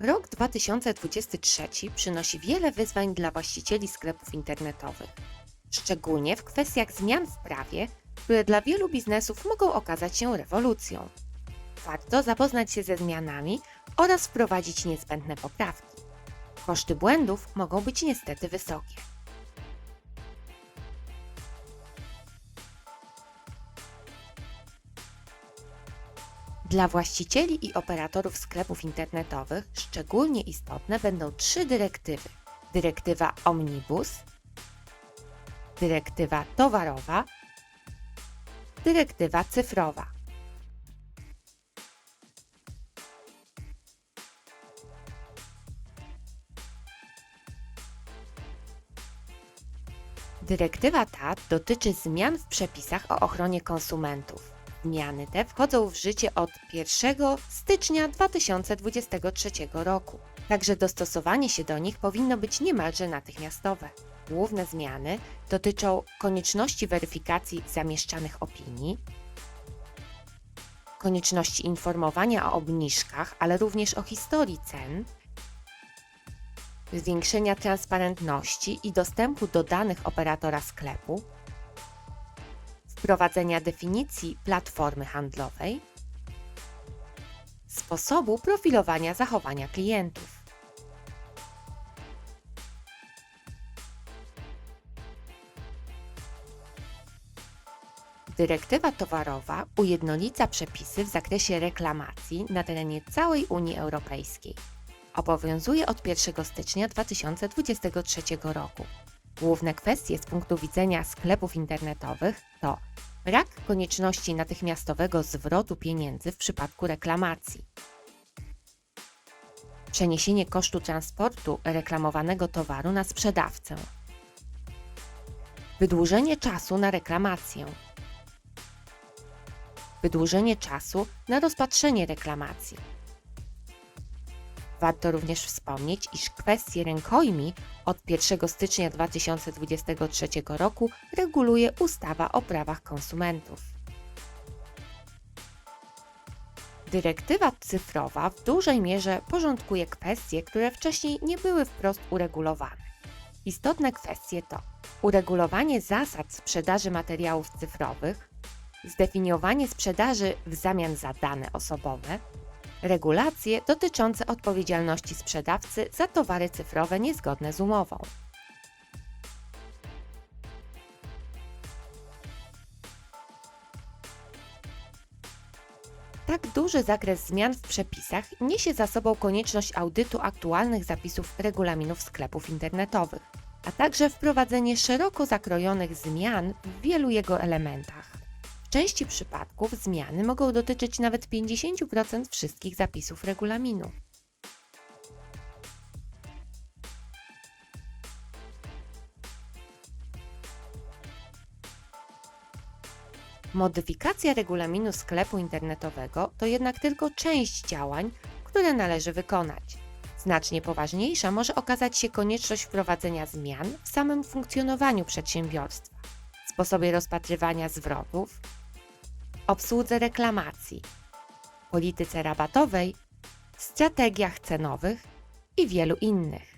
Rok 2023 przynosi wiele wyzwań dla właścicieli sklepów internetowych, szczególnie w kwestiach zmian w prawie, które dla wielu biznesów mogą okazać się rewolucją. Warto zapoznać się ze zmianami oraz wprowadzić niezbędne poprawki. Koszty błędów mogą być niestety wysokie. Dla właścicieli i operatorów sklepów internetowych szczególnie istotne będą trzy dyrektywy: dyrektywa Omnibus, dyrektywa towarowa, dyrektywa cyfrowa. Dyrektywa ta dotyczy zmian w przepisach o ochronie konsumentów. Zmiany te wchodzą w życie od 1 stycznia 2023 roku, także dostosowanie się do nich powinno być niemalże natychmiastowe. Główne zmiany dotyczą konieczności weryfikacji zamieszczanych opinii, konieczności informowania o obniżkach, ale również o historii cen, zwiększenia transparentności i dostępu do danych operatora sklepu, wprowadzenia definicji platformy handlowej, sposobu profilowania zachowania klientów. Dyrektywa towarowa ujednolica przepisy w zakresie reklamacji na terenie całej Unii Europejskiej. Obowiązuje od 1 stycznia 2023 roku. Główne kwestie z punktu widzenia sklepów internetowych to brak konieczności natychmiastowego zwrotu pieniędzy w przypadku reklamacji, przeniesienie kosztu transportu reklamowanego towaru na sprzedawcę, wydłużenie czasu na reklamację, wydłużenie czasu na rozpatrzenie reklamacji. Warto również wspomnieć, iż kwestie rękojmi od 1 stycznia 2023 roku reguluje ustawa o prawach konsumentów. Dyrektywa cyfrowa w dużej mierze porządkuje kwestie, które wcześniej nie były wprost uregulowane. Istotne kwestie to uregulowanie zasad sprzedaży materiałów cyfrowych, zdefiniowanie sprzedaży w zamian za dane osobowe, regulacje dotyczące odpowiedzialności sprzedawcy za towary cyfrowe niezgodne z umową. Tak duży zakres zmian w przepisach niesie za sobą konieczność audytu aktualnych zapisów regulaminów sklepów internetowych, a także wprowadzenie szeroko zakrojonych zmian w wielu jego elementach. W części przypadków zmiany mogą dotyczyć nawet 50% wszystkich zapisów regulaminu. Modyfikacja regulaminu sklepu internetowego to jednak tylko część działań, które należy wykonać. Znacznie poważniejsza może okazać się konieczność wprowadzenia zmian w samym funkcjonowaniu przedsiębiorstwa, sposobie rozpatrywania zwrotów, obsłudze reklamacji, polityce rabatowej, strategiach cenowych i wielu innych.